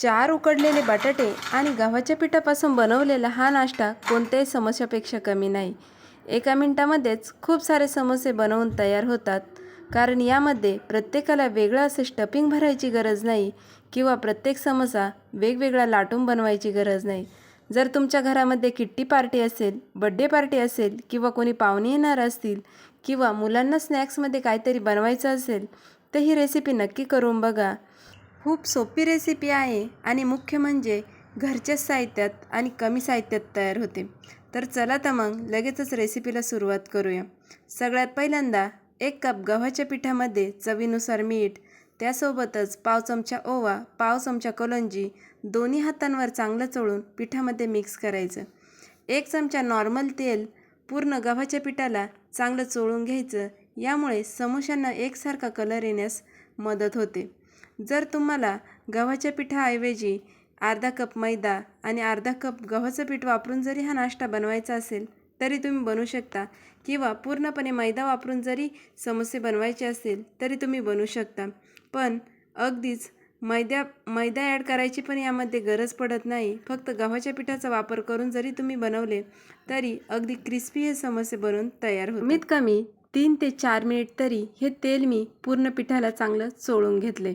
चार उकडलेले बटाटे आणि गव्हाच्या पिठापासून बनवलेला हा नाश्ता कोणत्याही समस्यापेक्षा कमी नाही. एका मिनटामध्येच खूप सारे समोसे बनवून तयार होतात. कारण यामध्ये प्रत्येकाला वेगळं असं स्टफिंग भरायची गरज नाही किंवा प्रत्येक समोसा वेगवेगळा लाटून बनवायची गरज नाही. जर तुमच्या घरामध्ये किट्टी पार्टी असेल बड्डे पार्टी असेल किंवा कोणी पाहुणे येणार असतील किंवा मुलांना स्नॅक्समध्ये काहीतरी बनवायचं असेल तर ही रेसिपी नक्की करून बघा. खूप सोपी रेसिपी आहे आणि मुख्य म्हणजे घरच्याच साहित्यात आणि कमी साहित्यात तयार होते. तर चला तर मग लगेचच रेसिपीला सुरुवात करूया. सगळ्यात पहिल्यांदा एक कप गव्हाच्या पिठामध्ये चवीनुसार मीठ त्यासोबतच पाव चमचा ओवा पाव चमचा कलंजी दोन्ही हातांवर चांगलं चोळून पिठामध्ये मिक्स करायचं. एक चमचा नॉर्मल तेल पूर्ण गव्हाच्या पिठाला चांगलं चोळून घ्यायचं. यामुळे समोश्यांना एकसारखा कलर येण्यास मदत होते. जर तुम्हाला गव्हाच्या पिठाऐवजी अर्धा कप मैदा आणि अर्धा कप गव्हाचं पीठ वापरून जरी हा नाश्ता बनवायचा असेल तरी तुम्ही बनवू शकता. किंवा पूर्णपणे मैदा वापरून जरी समोसे बनवायचे असेल तरी तुम्ही बनवू शकता. पण अगदीच मैद्या मैदा ॲड करायची पण यामध्ये गरज पडत नाही. फक्त गव्हाच्या पिठाचा वापर करून जरी तुम्ही बनवले तरी अगदी क्रिस्पी हे समोसे बनवून तयार होते कमीत कमी तीन ते चार मिनिट तरी हे तेल मी पूर्ण पिठाला चांगलं चोळून घेतले.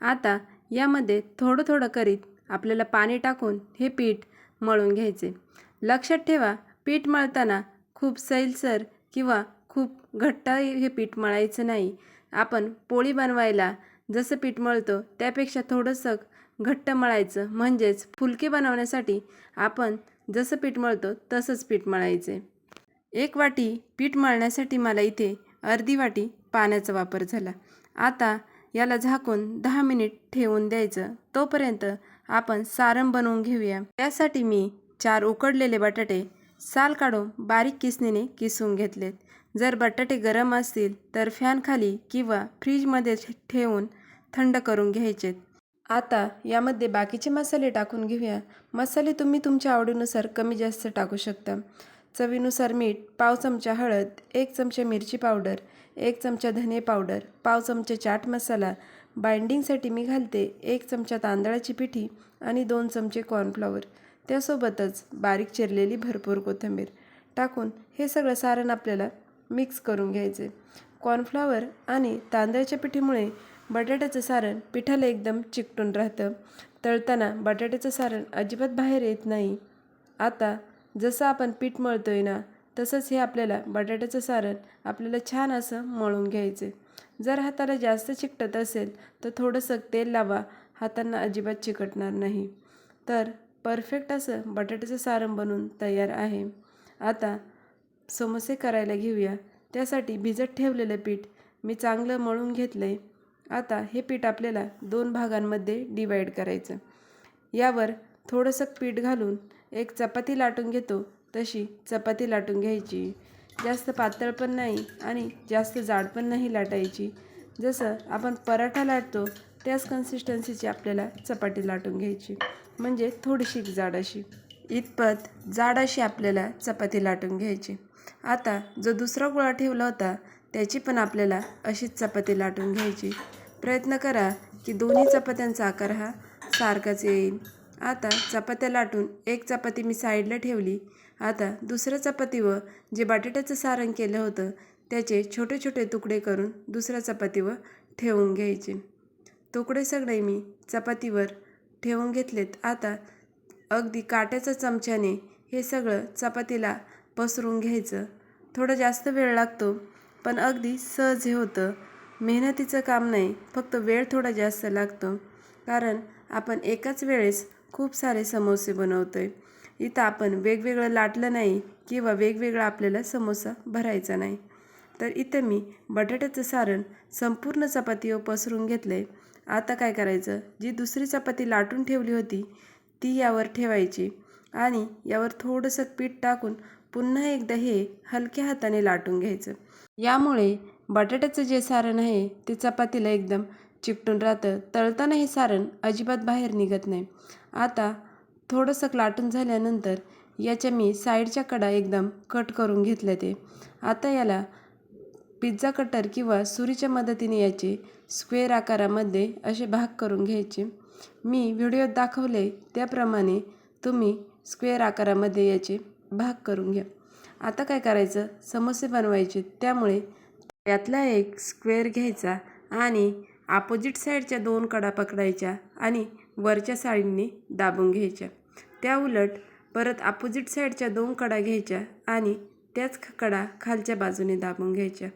आता यामध्ये थोडं थोडं करीत आपल्याला पाणी टाकून हे पीठ मळून घ्यायचे. लक्षात ठेवा पीठ मळताना खूप सैलसर किंवा खूप घट्ट हे पीठ मळायचं नाही. आपण पोळी बनवायला जसं पीठ मळतो त्यापेक्षा थोडंसं घट्ट मळायचं. म्हणजेच फुलके बनवण्यासाठी आपण जसं पीठ मळतो तसंच पीठ मळायचे. एक वाटी पीठ मळण्यासाठी मला इथे अर्धी वाटी पाण्याचा वापर झाला. आता याला झाकून दहा मिनिट ठेवून द्यायचं. तोपर्यंत आपण सारण बनवून घेऊया. त्यासाठी मी चार उकडलेले बटाटे साल काढून बारीक किसणीने किसून घेतलेत. जर बटाटे गरम असतील तर फॅनखाली किंवा फ्रीजमध्ये ठेवून थंड करून घ्यायचेत. आता यामध्ये बाकीचे मसाले टाकून घेऊया. मसाले तुम्ही तुमच्या आवडीनुसार कमी जास्त टाकू शकता. चवीनुसार मीठ पाव चमचा हळद एक चमचा मिरची पावडर एक चमचा धने पावडर पाव चमचा चाट मसाला. बाइंडिंगसाठी मी घालते एक चमचा तांदळाची पिठी आणि दोन चमचे कॉर्नफ्लॉवर. त्यासोबतच बारीक चिरलेली भरपूर कोथिंबीर टाकून हे सगळं सारण आपल्याला मिक्स करून घ्यायचे. कॉर्नफ्लॉवर आणि तांदळाच्या पिठीमुळे बटाट्याचं सारण पिठाला एकदम चिकटून राहतं. तळताना बटाट्याचं सारण अजिबात बाहेर येत नाही. आता जसं आपण पीठ मळतो आहे ना तसंच हे आपल्याला बटाट्याचं सारण आपल्याला छान असं मळून घ्यायचे जर हाताला जास्त चिकटत असेल तर थोडंसं तेल लावा हातांना अजिबात चिकटणार नाही. तर परफेक्ट असं बटाट्याचं सारण बनून तयार आहे. आता समोसे करायला घेऊया. त्यासाठी भिजत ठेवलेलं पीठ मी चांगलं मळून घेतलं आहे आता हे पीठ आपल्याला दोन भागांमध्ये डिवाईड करायचं. यावर थोडंसं पीठ घालून एक चपाती लाटून घेतो तशी चपाती लाटून घ्यायची. जास्त पातळ पण नाही आणि जास्त जाड पण नाही लाटायची. जसं आपण पराठा लाटतो त्याच कन्सिस्टन्सीची आपल्याला चपाती लाटून घ्यायची. म्हणजे थोडीशी जाड अशी. इतपत जाड अशी आपल्याला चपाती लाटून घ्यायची. आता जो दुसरा गोळा ठेवला होता त्याची पण आपल्याला अशीच चपाती लाटून घ्यायची. प्रयत्न करा की दोन्ही चपात्यांचा आकार हा सारखाच येईल. आता चपात्या लाटून एक चपाती मी साईडला ठेवली. आता दुसऱ्या चपातीवर जे बटाट्याचं सारण केलं होतं त्याचे छोटे छोटे तुकडे करून दुसऱ्या चपातीवर ठेवून घ्यायचे. तुकडे सगळे मी चपातीवर ठेवून घेतलेत. आता अगदी काट्याच्या चमच्याने हे सगळं चपातीला पसरून घ्यायचं. थोडा जास्त वेळ लागतो पण अगदी सहज हे होतं. मेहनतीचं काम नाही फक्त वेळ थोडा जास्त लागतो. कारण आपण एकाच वेळेस खूप सारे समोसे बनवतो आहे इथं आपण वेगवेगळं लाटलं नाही किंवा वेगवेगळा आपल्याला समोसा भरायचा नाही. तर इथं मी बटाट्याचं सारण संपूर्ण चपातीवर पसरून घेतलं आहे आता काय करायचं? जी दुसरी चपाती लाटून ठेवली होती ती यावर ठेवायची आणि यावर थोडंसं पीठ टाकून पुन्हा एकदा हे हलक्या हाताने लाटून घ्यायचं. यामुळे बटाट्याचं जे सारण आहे ते चपातीला एकदम चिकटून राहतं. तळताना हे सारण अजिबात बाहेर निघत नाही. आता थोडंसं लाटून झाल्यानंतर याच्या मी साईडच्या कडा एकदम कट करून घेतल्या ते. आता याला पिझ्झा कटर किंवा सुरीच्या मदतीने याचे स्क्वेअर आकारामध्ये असे भाग करून घ्यायचे. मी व्हिडिओत दाखवले त्याप्रमाणे तुम्ही स्क्वेअर आकारामध्ये याचे भाग करून घ्या. आता काय करायचं? समोसे बनवायचे. त्यामुळे यातला एक स्क्वेअर घ्यायचा आणि आपोजिट साईडच्या दोन कडा पकडायच्या आणि वरच्या साईडने दाबून घ्यायच्या. त्या उलट परत आपोजिट साईडच्या दोन कडा घ्यायच्या आणि त्याच कडा खालच्या बाजूने दाबून घ्यायच्या.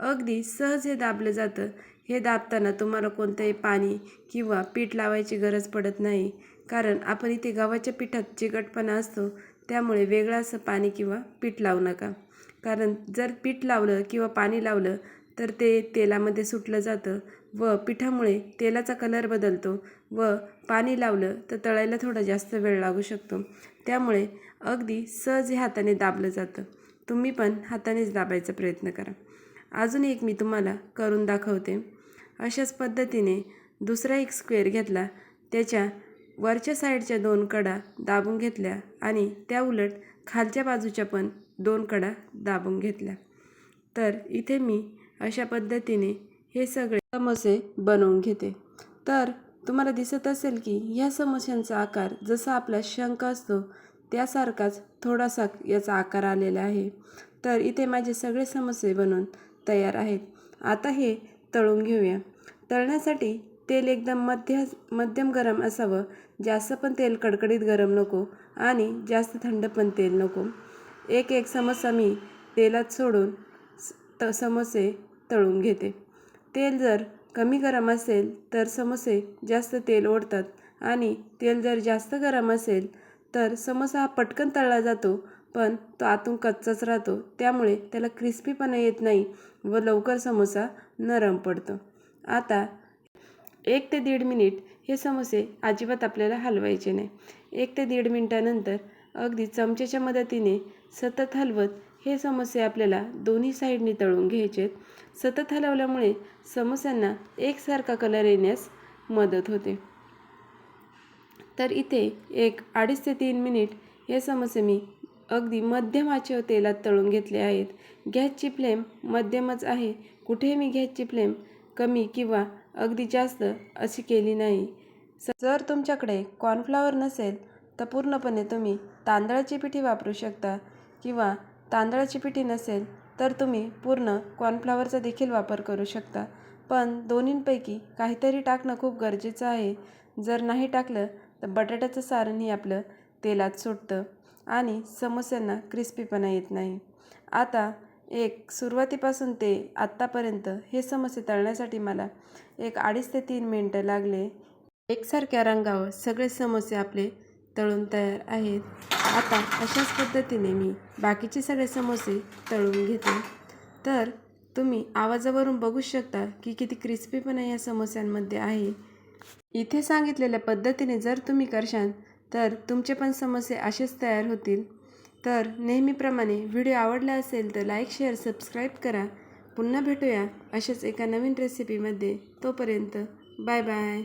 अगदी सहज हे दाबलं जातं. हे दाबताना तुम्हाला कोणतंही पाणी किंवा पीठ लावायची गरज पडत नाही कारण आपण इथे गव्हाच्या पिठात चिकटपणा असतो त्यामुळे वेगळं असं पाणी किंवा पीठ लावू नका. कारण जर पीठ लावलं किंवा पाणी लावलं तर ते तेलामध्ये सुटलं जातं व पिठामुळे तेलाचा कलर बदलतो व पाणी लावलं तर तळायला थोडा जास्त वेळ लागू शकतो. त्यामुळे अगदी सहज हे हाताने दाबलं जातं. तुम्ही पण हातानेच दाबायचा प्रयत्न करा. अजून एक मी तुम्हाला करून दाखवते. अशाच पद्धतीने दुसरा एक स्क्वेअर घेतला. त्याच्या वरच्या साईडच्या दोन कडा दाबून घेतल्या आणि त्या उलट खालच्या बाजूच्या पण दोन कडा दाबून घेतल्या. तर इथे मी अशा पद्धतीने हे सगळे समोसे बनवून घेते. तर तुम्हाला दिसत असेल की ह्या समोस्यांचा आकार जसा आपला शंख असतो त्यासारखाच थोडासा याचा आकार आलेला आहे. तर इथे माझे सगळे समोसे बनवून तयार आहेत. आता हे तळून घेऊया. तळण्यासाठी तेल एकदम मध्य मध्यम गरम असावं. जास्त पण तेल कडकडीत गरम नको आणि जास्त थंड पण तेल नको. एक एक समोसा मी तेलात सोडून त समोसे तळून घेते. तेल जर कमी गरम असेल तर समोसे जास्त तेल ओढतात आणि तेल जर जास्त गरम असेल तर समोसा हा पटकन तळला जातो पण तो आतून कच्चाच राहतो. त्यामुळे त्याला क्रिस्पीपणा येत नाही व लवकर समोसा नरम पडतो. आता एक ते दीड मिनिट हे समोसे अजिबात आपल्याला हलवायचे नाही. एक ते दीड मिनटानंतर अगदी चमच्याच्या मदतीने सतत हलवत हे समस्या आपल्याला दोन्ही साईडनी तळून घ्यायचे आहेत सतत हलवल्यामुळे समस्यांना एकसारखा कलर येण्यास मदत होते. तर इथे एक अडीच ते तीन मिनिट हे समस्या मी अगदी मध्यम आचेवर तेलात तळून घेतले आहेत. गॅसची फ्लेम मध्यमच आहे. कुठेही मी गॅसची फ्लेम कमी किंवा अगदी जास्त अशी केली नाही. जर तुमच्याकडे कॉर्नफ्लॉवर नसेल तर पूर्णपणे तुम्ही तांदळाची पिठी वापरू शकता किंवा तांदळाची पिठी नसेल तर तुम्ही पूर्ण कॉर्नफ्लॉवरचा देखील वापर करू शकता. पण दोन्हींपैकी काहीतरी टाकणं खूप गरजेचं आहे. जर नाही टाकलं तर बटाट्याचं सारणही आपलं तेलात सुटतं आणि समोस्यांना क्रिस्पीपणा येत नाही. आता एक सुरुवातीपासून ते आत्तापर्यंत हे समोसे तळण्यासाठी मला एक अडीच ते तीन मिनटं लागले. एकसारख्या रंगावर सगळे समोसे आपले तळून तयार आहेत. आता अशाच पद्धतीने मी बाकीचे सगळे समोसे तळून घेते. तर तुम्ही आवाजावरून बघू शकता की किती क्रिस्पीपणा या समोस्यांमध्ये आहे. इथे सांगितलेल्या पद्धतीने जर तुम्ही करशाल तर तुमचे पण समोसे असेच तयार होतील. तर नेहमीप्रमाणे व्हिडिओ आवडला असेल तर लाईक शेअर सबस्क्राईब करा. पुन्हा भेटूया अशाच एका नवीन रेसिपीमध्ये तोपर्यंत बाय बाय